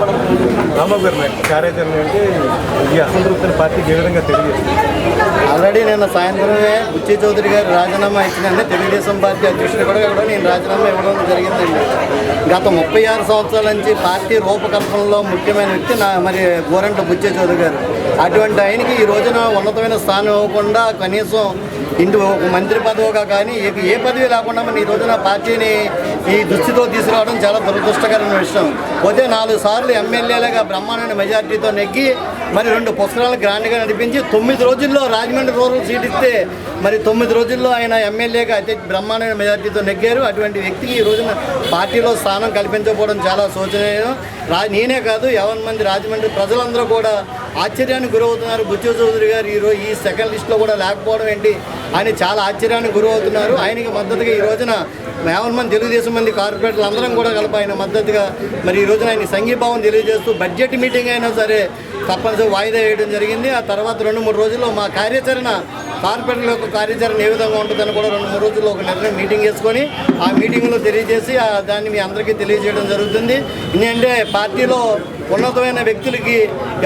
రాంబాబు గారు కార్యాచరణ అంటే ఈ అసంతృప్తిని పార్టీకి ఏ విధంగా తెలియజేస్తుంది ఆల్రెడీ నిన్న సాయంత్రమే బుచ్చి చౌదరి గారు రాజీనామా ఇచ్చినండి తెలుగుదేశం పార్టీ అధ్యక్షుడు కూడా కూడా నేను రాజీనామా ఇవ్వడం జరిగిందండి. గత ముప్పై ఆరు సంవత్సరాల నుంచి పార్టీ రూపకల్పనలో ముఖ్యమైన వ్యక్తి నా మరి గోరంట బుచ్చి చౌదరి గారు. అటువంటి ఆయనకి ఈ రోజున ఉన్నతమైన స్థానం ఇవ్వకుండా కనీసం ఇంటి ఒక మంత్రి పదవిగా కానీ ఏ పదవి లేకుండా మన ఈ రోజున పార్టీని ఈ దుస్థితిలో తీసుకురావడం చాలా దురదృష్టకరమైన విషయం. పోతే నాలుగు సార్లు ఎమ్మెల్యేలుగా బ్రహ్మాండ మెజార్టీతో నెగ్గి మరి రెండు పుస్తకాలు గ్రాండ్గా నడిపించి తొమ్మిది రోజుల్లో రాజమండ్రి రూరల్ సీట్ ఇస్తే మరి తొమ్మిది రోజుల్లో ఆయన ఎమ్మెల్యేగా అతి బ్రహ్మాండ మెజార్టీతో నెగ్గారు. అటువంటి వ్యక్తికి ఈ రోజున పార్టీలో స్థానం కల్పించకపోవడం చాలా శోచనీయం. రా నేనే కాదు యావన్ మంది రాజమండ్రి ప్రజలందరూ కూడా ఆశ్చర్యానికి గురవుతున్నారు. బుచ్చు చౌదరి గారు ఈరోజు ఈ సెకండ్ లిస్ట్లో కూడా లేకపోవడం ఏంటి ఆయన చాలా ఆశ్చర్యానికి గురవుతున్నారు. ఆయనకి మద్దతుగా ఈ రోజున యావన్ మంది తెలుగుదేశం మంది కార్పొరేటర్లు అందరం కూడా కలిపి ఆయన మద్దతుగా మరి ఈ రోజున ఆయన సంఘీభావం తెలియజేస్తూ బడ్జెట్ మీటింగ్ అయినా సరే తప్పనిసరి వాయిదా వేయడం జరిగింది. ఆ తర్వాత రెండు మూడు రోజుల్లో మా కార్యాచరణ కార్పొరేటర్ల యొక్క కార్యాచరణ ఏ విధంగా ఉంటుందని కూడా రెండు మూడు రోజుల్లో ఒక నిర్ణయం మీటింగ్ వేసుకొని ఆ మీటింగ్లో తెలియజేసి ఆ దాన్ని మీ అందరికీ తెలియజేయడం జరుగుతుంది. ఎందుకంటే పార్టీలో ఉన్నతమైన వ్యక్తులకి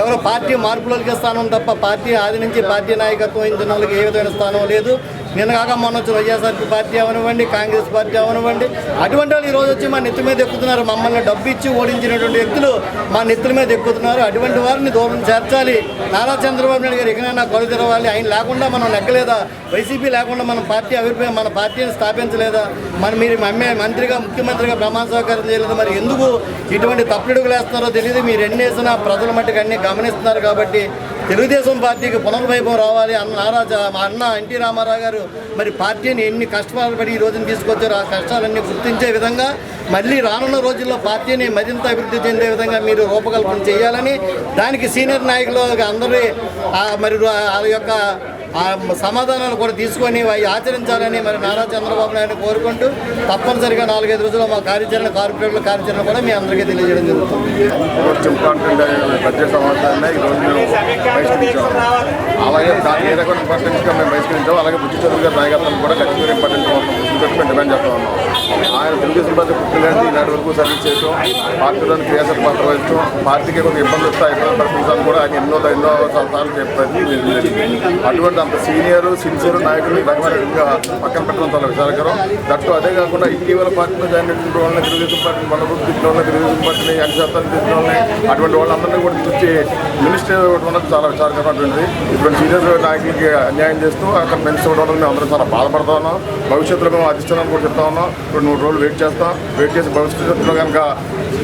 ఎవరో పార్టీ మార్పులకి స్థానం తప్ప పార్టీ ఆది నుంచి పార్టీ నాయకత్వం ఇచ్చిన వాళ్ళకి ఏ విధమైన స్థానం లేదు. నిన్న కాక మొన్న వచ్చిన వైఎస్ఆర్పీ పార్టీ అవనివ్వండి కాంగ్రెస్ పార్టీ అవనివ్వండి అటువంటి వాళ్ళు ఈరోజు వచ్చి మా నెత్తి మీద ఎక్కుతున్నారు. మమ్మల్ని డబ్బు ఇచ్చి ఓడించినటువంటి వ్యక్తులు మా నెత్తుల మీద ఎక్కుతున్నారు. అటువంటి వారిని దూరం చేర్చాలి. నారా చంద్రబాబు నాయుడు గారు ఎక్కడైనా కొలు తెరవాలి ఆయన లేకుండా మనం తగ్గలేదా? వైసీపీ లేకుండా మన పార్టీ అభిప్రాయం మన పార్టీని స్థాపించలేదా? మన మీరు మమ్మే మంత్రిగా ముఖ్యమంత్రిగా ప్రమాణ స్వీకారం చేయలేదు. మరి ఎందుకు ఇటువంటి తప్పుడుగులు వేస్తున్నారో తెలియదు మీరు ఎన్ని వేసినా ప్రజల మట్టుకు అన్ని గమనిస్తున్నారు కాబట్టి తెలుగుదేశం పార్టీకి పునర్వైభవం రావాలి అన్న నారా మా అన్న ఎన్టీ రామారావు గారు మరి పార్టీని ఎన్ని కష్టాలు పడి ఈ రోజున తీసుకొచ్చారో ఆ కష్టాలన్నీ గుర్తించే విధంగా మళ్ళీ రానున్న రోజుల్లో పార్టీని మరింత అభివృద్ధి చెందే విధంగా మీరు రూపకల్పన చేయాలని దానికి సీనియర్ నాయకులు అందరి మరి ఆ యొక్క ఆ సమాధానాలు కూడా తీసుకొని అవి ఆచరించాలని మరి నారా చంద్రబాబు నాయుడు కోరుకుంటూ తప్పనిసరిగా నాలుగైదు రోజుల్లో మా కార్యాచరణ కార్పొరేట్ల కార్యాచరణ కూడా మీ అందరికీ తెలియజేయడం జరుగుతుంది. అలాగే దాని మీద కూడా ఇంపార్టెన్స్గా మేము బహిష్కరించాం. అలాగే బుద్ధి చదువు గారి నాయకత్వం కూడా ఖచ్చితంగా ఇంపార్టెంట్ దృష్టితో మేము డిమాండ్ చేస్తా ఉన్నాం. ఆయన తెలుగుదేశం పార్టీ పుట్టినది ఈనాటి వరకు సర్వీస్ చేసాం. పార్టీలో క్రియాశీల పాత్ర వహించాం పార్టీకి కొన్ని ఇబ్బందులు వస్తాయి. ఇబ్బంది పరిస్థితులు కూడా ఆయన ఎన్నో ఎన్నో సార్లు చెప్పారు. అటువంటి అంత సీనియర్ సిన్సియర్ నాయకులు ఈ రకమైన విధంగా పక్కన పెట్టడం చాలా విచారకరం. దట్టు అదే కాకుండా ఇటీవల పార్టీలో జాయిన్ అయినటువంటి వాళ్ళని తెలుగుదేశం పార్టీని మనోభూతి తీసుకున్న వాళ్ళని తెలుగుదేశం పార్టీని అన్ని శాతాలు తీసుకున్న వాళ్ళని అటువంటి వాళ్ళందరినీ కూడా చూసి మినిస్టర్ ఇవ్వడం చాలా విచారకరమైనటువంటిది ఇటువంటి సీనియర్ నాయకులకి అన్యాయం చేస్తూ అక్కడ మెన్స్ ఇవ్వడం మేము అందరం చాలా బాధపడతా ఉన్నాం. భవిష్యత్తులో మేము అధిష్టానం కూడా చెప్తా ఉన్నాం. రెండు మూడు రోజులు వెయిట్ చేస్తాం. వెయిట్ చేసి భవిష్యత్తులో కనుక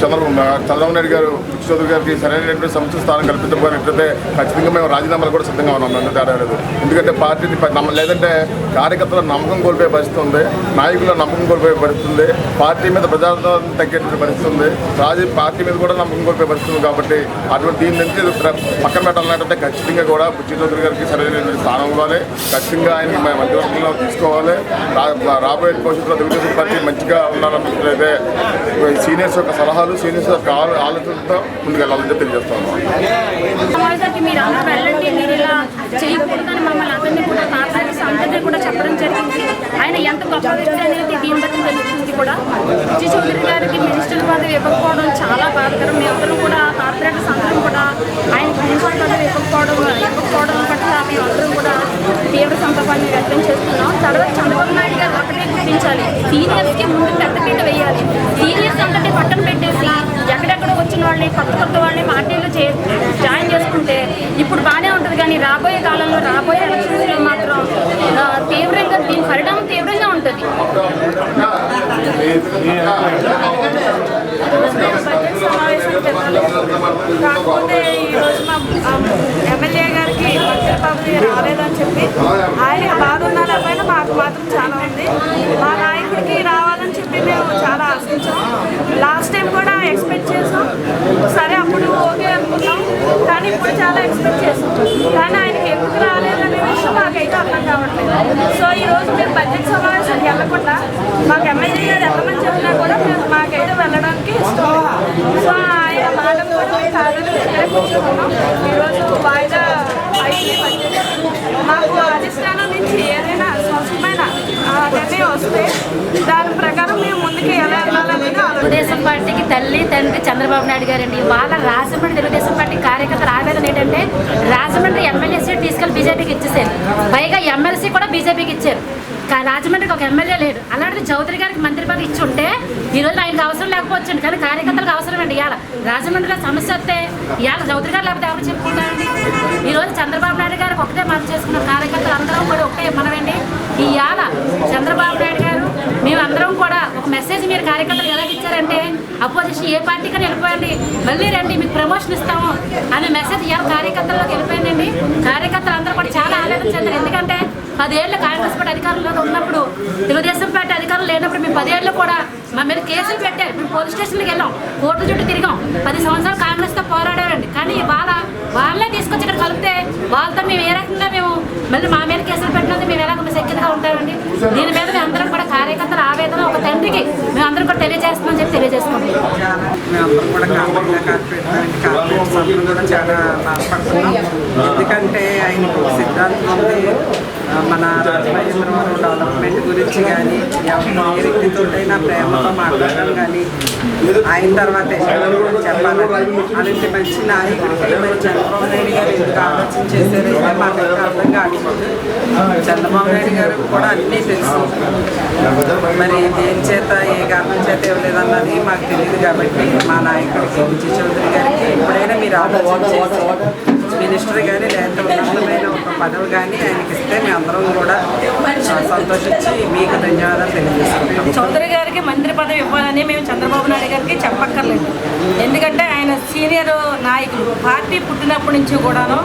చంద్రబాబు చంద్రబాబు నాయుడు గారు చౌదరి గారికి సరైనటువంటి సంస్థ స్థానం కల్పించబోయినట్లయితే ఖచ్చితంగా మేము రాజీనామాలు కూడా సిద్ధంగా ఉన్నాం. అంత తేడా లేదు. ఎందుకంటే పార్టీని లేదంటే కార్యకర్తల నమ్మకం కోల్పోయే పరిస్థితి ఉంది నాయకుల నమ్మకం కోల్పోయే పరిస్థితుంది పార్టీ మీద ప్రజాదరణ తగ్గేటువంటి పరిస్థితి ఉంది రాజీ పార్టీ మీద కూడా నమ్మకం కోల్పోయే పరిస్థితుంది కాబట్టి అటువంటి దీని నుంచి ప్ర- పక్కన పెట్టాలంటే ఖచ్చితంగా కూడా బుజ్జి చౌదరి గారికి సరైన స్థానం ఇవ్వాలి ఖచ్చితంగా ఆయన మన మంత్రివర్గంలో తీసుకోవాలి రా- రాబోయే భవిష్యత్తులో తెలుగుదేశం పార్టీ మంచిగా ఉండాలన్నట్లయితే సీనియర్స్ యొక్క సలహాలు సీనియర్స్ యొక్క ఆలోచనతో ముందుకెళ్ళాలని తెలియజేస్తా ఉన్నాం మమ్మల్ని అందరినీ కూడా మాట్లాడేసి అందరినీ కూడా చెప్పడం జరిగింది. ఆయన ఎంత గొప్ప వ్యక్తి అనేది దీని బట్టి తెలుస్తుంది కూడా. విజయ చౌదరి గారికి మినిస్టర్ పదవి ఇవ్వకపోవడం చాలా బాధకరం. మేమందరం కూడా కార్పొరేటర్స్ అందరం కూడా ఆయన మినిస్టర్ పదవి ఇవ్వకపోవడం ఇవ్వకపోవడం పట్ల మేమందరం కూడా తీవ్ర సంతాపాన్ని వ్యక్తం చేస్తున్నాం. తర్వాత చంద్రబాబు నాయుడు గారు ఒకటే గుర్తించాలి. సీనియర్స్కి ముందు పెద్దపీట వేయాలి. సీనియర్స్ అంతటి పట్టం పెట్టేసి ఎక్కడెక్కడ వచ్చిన వాళ్ళని కొత్త కొత్త వాళ్ళని పార్టీలో చే జాయిన్ చేసుకుంటే ఇప్పుడు బాగానే ఉంటుంది కానీ రాబోయే కాలంలో రాబోయే ఎలక్షన్స్లో మాత్రం తీవ్రంగా దీని పరిణామం తీవ్రంగా ఉంటుంది. కాకపోతే ఈరోజు మా ఎమ్మెల్యే గారికి మంత్రి రాలేదని చెప్పి ఆయన బాధ ఉన్నా లేకపోయినా మాకు మాత్రం చాలా ఉంది మా నాయకుడికి రావాలని చెప్పి మేము చాలా ఆశించాం లాస్ట్ టైం కూడా ఎక్స్పెక్ట్ చేసాం సరే అప్పుడు ఓకే అనుకున్నాం కానీ ఇప్పుడు చాలా ఎక్స్పెక్ట్ చేస్తున్నాం కానీ ఆయనకి ఎందుకు రాలేదనే విషయం మాకైతే అర్థం కావట్లేదు సో ఈరోజు మేము బడ్జెట్ సమావేశానికి వెళ్ళకుండా మాకు ఎమ్మెల్యే గారు వెళ్ళమని చెప్పినా కూడా మేము మాకైతే వెళ్ళడానికి ఇష్టం లేదు. సో ఆయన మాటలు కూడా మేము కాదని ఇక్కడే కూర్చున్నాం ఈరోజు వాయిదా అయింది బడ్జెట్ మాకు అధిష్టానం నుంచి ఏదైనా స్వచ్ఛమైన అవన్నీ వస్తే దాని ప్రకారం మేము ముందుకు ఎలా వెళ్ళాలనేది ఆలోచన తెలుగుదేశం పార్టీకి తల్లి తండ్రి చంద్రబాబు నాయుడు గారండి. వాళ్ళ రాజమండ్రి తెలుగుదేశం పార్టీ కార్యకర్తల ఆవేదన ఏంటంటే రాజమండ్రి ఎమ్మెల్యే సీట్ తీసుకెళ్ళి బీజేపీకి ఇచ్చేసారు. పైగా ఎమ్మెల్సీ కూడా బీజేపీకి ఇచ్చారు. రాజమండ్రికి ఒక ఎమ్మెల్యే లేడు. అలాంటిది చౌదరి గారికి మంత్రి పదవి ఇచ్చి ఉంటే ఈరోజు ఆయనకు అవసరం లేకపోవచ్చు కానీ కార్యకర్తలకు అవసరం అండి ఇవాళ. రాజమండ్రిలో సమస్య వస్తే ఇవాళ చౌదరి గారు లేకపోతే ఎవరు చెప్పుకుంటారండి? ఈ రోజు చంద్రబాబు నాయుడు గారికి ఒకటే మనం చేసుకున్న కార్యకర్తలు అందరం కూడా ఒకటే మనమండి. ఇవాళ చంద్రబాబు నాయుడు గారు మేమందరం కూడా ఒక మెసేజ్ మీరు కార్యకర్తలు ఎలా ఇచ్చారంటే అపోజిషన్ ఏ పార్టీకని వెళ్ళిపోయండి. మళ్ళీ రండి మీకు ప్రమోషన్ ఇస్తాము అనే మెసేజ్ ఏ కార్యకర్తల్లోకి వెళ్ళిపోయిందండి. కార్యకర్తలు అందరూ కూడా చాలా ఆలోచన చెందారు. ఎందుకంటే పదేళ్ళు కాంగ్రెస్ పార్టీ అధికారంలో ఉన్నప్పుడు తెలుగుదేశం పార్టీ అధికారం లేనప్పుడు మేము పదేళ్ళు కూడా మా మీద కేసులు పెట్టారు. మేము పోలీస్ స్టేషన్కి వెళ్ళాం. కోర్టు చుట్టూ తిరిగాం. పది సంవత్సరాలు కాంగ్రెస్తో పోరాడారండి. కానీ వాళ్ళ వాళ్ళే తీసుకొచ్చి ఇక్కడ కలిపితే వాళ్ళతో మేము ఏ రకంగా మేము మళ్ళీ మా మీద కేసులు పెట్టినందుకు మేము ఎలా సెక్యూర్గా ఉంటామండి? దీని మీద మేము అందరం కూడా కార్యకర్తల ఆవేదన ఒక తండ్రికి మేము అందరం కూడా తెలియజేస్తామని చెప్పి తెలియజేస్తున్నాం. ఎందుకంటే ఆయన సిద్ధాంతం మన రాజమహేంద్రవరం డెవలప్మెంట్ గురించి కానీ ఎవరు ఏ వ్యక్తితోటైనా ప్రేమతో మాట్లాడడం కానీ అయిన తర్వాత చెప్పాలని అలాంటి మంచి నాయకుడికి మరి చంద్రబాబు నాయుడు గారు ఎందుకు ఆలోచన చేశారంటే మాకు అర్థం కావట్లేదు చంద్రబాబు నాయుడు గారు కూడా అన్నీ తెలుసు. మరి ఏం చేత ఏ కారణం చేత ఇవ్వలేదన్నది మాకు తెలియదు కాబట్టి మా నాయకుడికి విజయ్ చౌదరి గారికి ఎప్పుడైనా మీరు ఆలోచన చేసి మినిస్టర్ కానీ లేకపోతే ఉన్నతమైన ఒక పదవి కానీ ఆయనకి ఇస్తే మేము అందరం కూడా సంతోషించి మీకు ధన్యవాదాలు తెలియజేసుకుంటాం. చౌదరి గారికి మంత్రి పదవి ఇవ్వాలని మేము చంద్రబాబు నాయుడు గారికి చెప్పక్కర్లేదు. ఎందుకంటే సీనియర్ నాయకులు పార్టీ పుట్టినప్పటి నుంచి కూడాను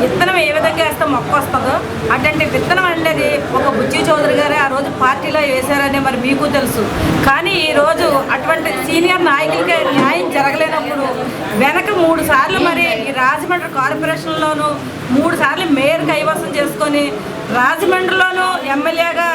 విత్తనం ఏ విధంగా వేస్తే మొక్క వస్తుందో అటువంటి విత్తనం అనేది ఒక బుజ్జి చౌదరి గారే ఆ రోజు పార్టీలో వేశారని మరి మీకు తెలుసు. కానీ ఈరోజు అటువంటి సీనియర్ నాయకులకే న్యాయం జరగలేనప్పుడు వెనక మూడు సార్లు మరి ఈ రాజమండ్రి కార్పొరేషన్లోను మూడు సార్లు మేయర్ కైవసం చేసుకొని రాజమండ్రిలోను ఎమ్మెల్యేగా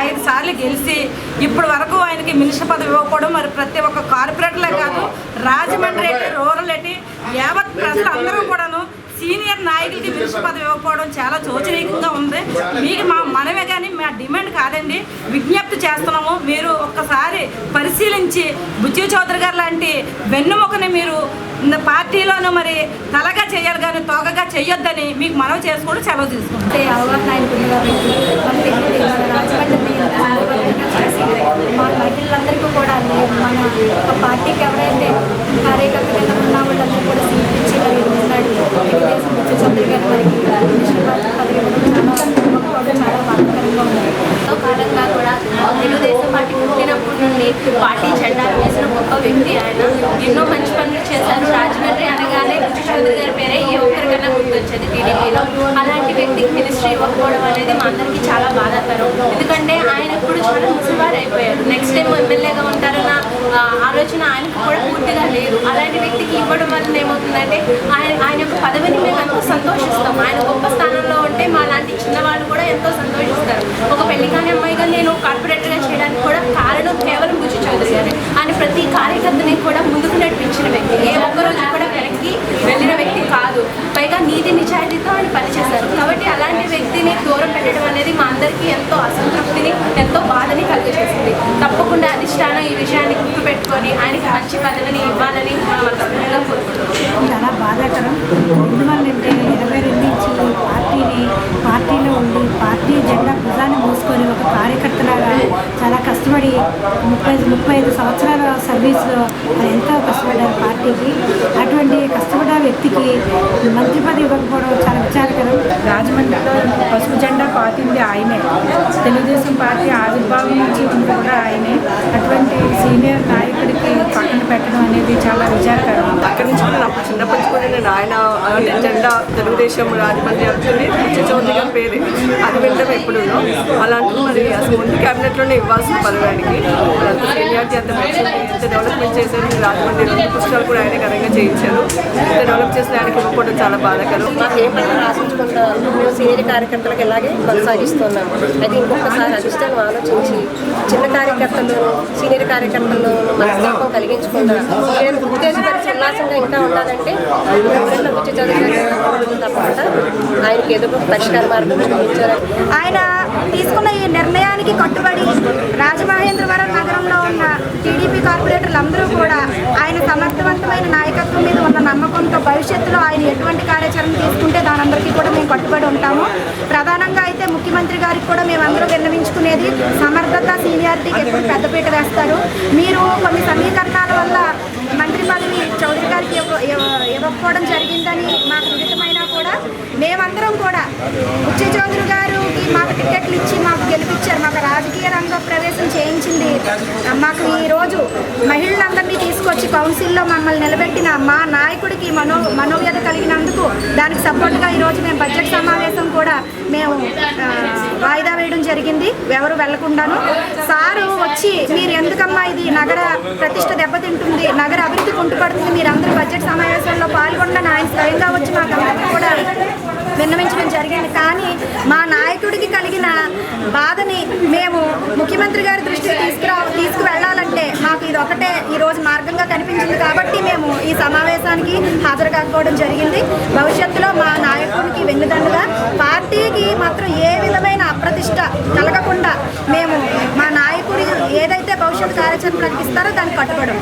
ఐదు సార్లు గెలిచి ఇప్పటి వరకు ఆయనకి మినిస్టర్ పదవి ఇవ్వకపోవడం మరి ప్రతి ఒక్క కార్పొరేట్లే కాదు రాజమండ్రి రూరల్ ఏంటి యావత్ ప్రజలు అందరూ కూడాను సీనియర్ నాయకులకి మినిస్టర్ పదవి ఇవ్వకపోవడం చాలా శోచనీయంగా ఉంది. మీకు మా మనమే కానీ మా డిమాండ్ కాదండి. విజ్ఞప్తి చేస్తున్నాము మీరు ఒక్కసారి పరిశీలించి బుజ్జి చౌదరి గారు లాంటి వెన్నుముకని మీరు పార్టీలోనూ మరి తలగా చేయాలి కానీ తోకగా చేయొద్దని మీకు మనవి చేసుకోవడం సెలవు తీసుకుంటాం మా మహిళలందరికీ కూడా మన ఒక పార్టీకి ఎవరైతే కార్యకర్తలు ఉన్న వాళ్ళందరూ కూడా కూడా తెలుగుదేశం పార్టీ పుట్టినప్పటి నుండి పార్టీ జెండాలు వేసిన గొప్ప వ్యక్తి ఆయన. ఎన్నో మంచి పనులు చేశారు. రాజమండ్రి అనగానే కృష్ణ చౌదరి గారి పేరే ఏ ఒక్కరికన్నా గుర్తొచ్చేది టీడీపీలో. అలాంటి వ్యక్తికి మినిస్ట్రీ ఇవ్వకపోవడం అనేది మా అందరికీ చాలా బాధాకరం. ఎందుకంటే ఆయన ఇప్పుడు చాలా ముసలివారు అయిపోయారు. నెక్స్ట్ టైం ఎమ్మెల్యేగా ఉంటారన్న ఆలోచన ఆయనకు కూడా పూర్తిగా లేదు. అలాంటి వ్యక్తికి ఇవ్వడం వల్ల ఏమవుతుందంటే ఆయన ఆయన యొక్క పదవిని మేము ఎంతో సంతోషిస్తాం. ఆయన గొప్ప స్థానంలో ఉంటే మా లాంటి చిన్నవాళ్ళు కూడా ఎంతో సంతోషిస్తారు. ఒక పెళ్ళి కాని అమ్మాయిగా నేను కార్పొరేటర్గా చేయడానికి కూడా కారణం కేవలం బుజ్జి చౌదరి గారే. ఆయన ప్రతి కార్యకర్తని కూడా ముందుకు నడిపించిన వ్యక్తి. ఏ ఒక్కరోజు కూడా వెనక్కి వెళ్ళిన వ్యక్తి కాదు. పైగా నీతి నిజాయితీతో ఆయన పనిచేశారు. కాబట్టి అలాంటి వ్యక్తిని దూరం పెట్టడం అనేది మా అందరికీ ఎంతో అసంతృప్తిని ఎంతో బాధని కలుగజేసింది తప్పకుండా అధిష్టానం ఈ విషయాన్ని గుర్తుపెట్టుకొని ఆయనకి మంచి పదవిని ఇవ్వాలని మనం కోరుకుంటున్నాం చాలా బాధాకరం ఎందువల్లంటే ఇరవై రెండు నుంచి ఈ పార్టీని పార్టీలో ఉండి పార్టీ జెండా భుజాన్ని మూసుకొని ఒక కార్యకర్తలాగా చాలా కష్టపడి ముప్పై ముప్పై ఐదు సంవత్సరాల సర్వీస్లో ఎంతో కష్టపడ్డారు పార్టీకి. అటువంటి కష్టపడ్డ వ్యక్తికి మంత్రి పదవి ఇవ్వకపోవడం చాలా విచారకరం. రాజమండ్రిలో పసుపు జెండా పాతింది ఆయనే. తెలుగుదేశం పార్టీ ఆవిర్భావం నుంచి కూడా ఆయనే. అటువంటి సీనియర్ నాయకులు అనేది చాలా విచారకరం. అక్కడి నుంచి కూడా నాకు చిన్నప్పటి నుంచి కూడా నేను ఆయన జెండా తెలుగుదేశం రాజమండ్రి అవుతుంది చౌదరి గారి పేరు అది వినడం ఎప్పుడు అలాంటి మరి అసలు ముందు క్యాబినెట్లోనే ఇవ్వాల్సిన పదవి ఆయనకి. మరి అంత సీనియారిటీ అంత డెవలప్మెంట్ చేశారు. రాజమండ్రి రెండు పుస్తకాలు కూడా ఆయన ఘనంగా చేయించారు. ఇంత డెవలప్ చేసిన ఆయనకి ఇవ్వకపోవడం చాలా బాధాకరం. మాకు ఏ పని మేము సీనియర్ కార్యకర్తలకు ఇలాగే కొనసాగిస్తున్నాం. అయితే ఇంకొకసారి అధిష్టానం ఆలోచించి చిన్న కార్యకర్తలు సీనియర్ కార్యకర్తలు మనస్తత్వం కలిగించకుండా నేను ఉత్తేజపరిచి ఉల్లాసంగా ఇంకా ఉండాలంటే ఎవరైనా బుచ్చి తప్పకుండా ఆయనకి ఏదో పరిష్కార మార్గం ఆయన తీసుకున్న ఈ నిర్ణయానికి కట్టుబడి రాజమహేంద్రవరం నగరంలో ఉన్న టీడీపీ కార్పొరేట్ అందరూ కూడా ఆయన సమర్థవంతమైన నాయకత్వం మీద ఉన్న నమ్మకంతో భవిష్యత్తులో ఆయన ఎటువంటి కార్యాచరణ తీసుకుంటే దానందరికీ కూడా మేము కట్టుబడి ఉంటాము. ప్రధానంగా అయితే ముఖ్యమంత్రి గారికి కూడా మేము అందరూ విన్నవించుకునేది సమర్థత సీనియారిటీకి ఎప్పుడు పెద్దపీట వేస్తారు. మీరు కొన్ని సమీకరణాల వల్ల మంత్రి పదవి చౌదరి గారికి ఇవ్వకపోవడం జరిగిందని మాకు విదితమైనా మేమందరం కూడా ఉచ్చ చౌదరి గారికి మాకు టికెట్లు ఇచ్చి మాకు గెలిపించారు. మాకు రాజకీయ రంగ ప్రవేశం చేయించింది. మాకు ఈరోజు మహిళలందరినీ తీసుకొచ్చి కౌన్సిల్లో మమ్మల్ని నిలబెట్టిన మా నాయకుడికి మనో మనోవ్యత కలిగినందుకు దానికి సపోర్ట్గా ఈరోజు మేము బడ్జెట్ సమావేశం కూడా మేము వాయిదా వేయడం జరిగింది. ఎవరు వెళ్ళకుండాను. సారు వచ్చి మీరు ఎందుకమ్మా ఇది నగర ప్రతిష్ట దెబ్బతింటుంది నగర అభివృద్ధి కుంటుపడుతుంది మీరందరూ బడ్జెట్ సమావేశంలో పాల్గొండని ఆయన స్వయంగా వచ్చి మాకు కూడా విన్నవించడం జరిగింది. కానీ మా నాయకుడికి కలిగిన బాధని మేము ముఖ్యమంత్రి గారి దృష్టికి తీసుకురా తీసుకువెళ్ళాలంటే మాకు ఇది ఒకటే ఈరోజు మార్గంగా కనిపించింది కాబట్టి మేము ఈ సమావేశానికి హాజరు కాకపోవడం జరిగింది. భవిష్యత్తులో మా నాయకుడికి వెన్నుదండుగా పార్టీకి మాత్రం ఏ విధమైన అప్రతిష్ట కలగకుండా మేము మా నాయకుడి ఏదైతే భవిష్యత్ కార్యాచరణ ప్రకటిస్తారో దాన్ని కట్టుబడి